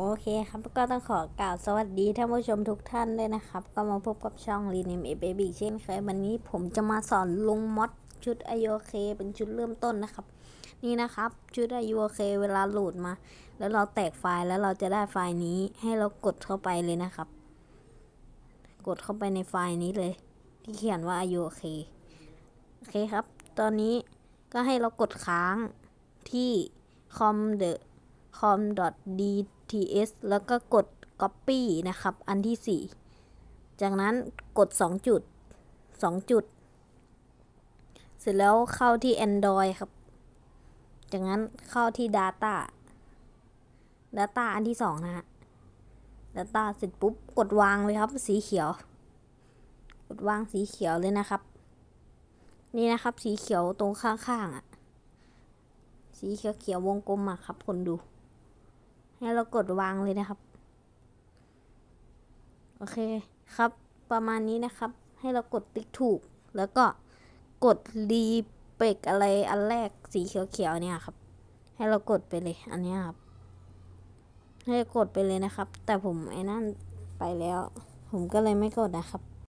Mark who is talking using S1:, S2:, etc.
S1: โอเคครับก็ต้องขอกล่าวสวัสดีท่านผู้ชมทุกท่านด้วยนะครับ ก็มาพบกับช่องรีนิมเอเบบีเช่นเคยวันนี้ผมจะมาสอนลงมอดชุด i o k เคเป็นชุดเริ่มต้นนะครับ นี่นะครับชุด i o k เคเวลาโหลดมา แล้วเราแตกไฟล์แล้วเราจะได้ไฟล์นี้ให้เรากดเข้าไปเลยนะครับ กดเข้าไปในไฟล์นี้เลย ที่เขียนว่า i o k โอเคครับ ตอนนี้ก็ให้เรากดค้างที่ com the com d d ts แล้วก็กด copy นะครับ อันที่ 4 จากนั้นกด 2 จุด 2 จุด เสร็จแล้วเข้าที่ Android ครับ จากนั้นเข้าที่ Data Data อันที่ 2 นะฮะ Data เสร็จปุ๊บ กดวางเลยครับ สีเขียว กดวางสีเขียวเลยนะครับ นี่นะครับสีเขียวตรงข้างๆอะ สีเขียวเขียวๆวงกลมอะครับ คนดู ให้เรากดวางเลยนะครับ โอเคครับ ประมาณนี้นะครับ ให้เรากดติ๊กถูก แล้วก็กดรีเปกอะไรอันแรกสีเขียวๆเนี่ยครับ ให้เรากดไปเลยอันเนี้ยครับ ให้กดไปเลยนะครับ แต่ผมไอ้นั่นไปแล้ว ผมก็เลยไม่กดนะครับ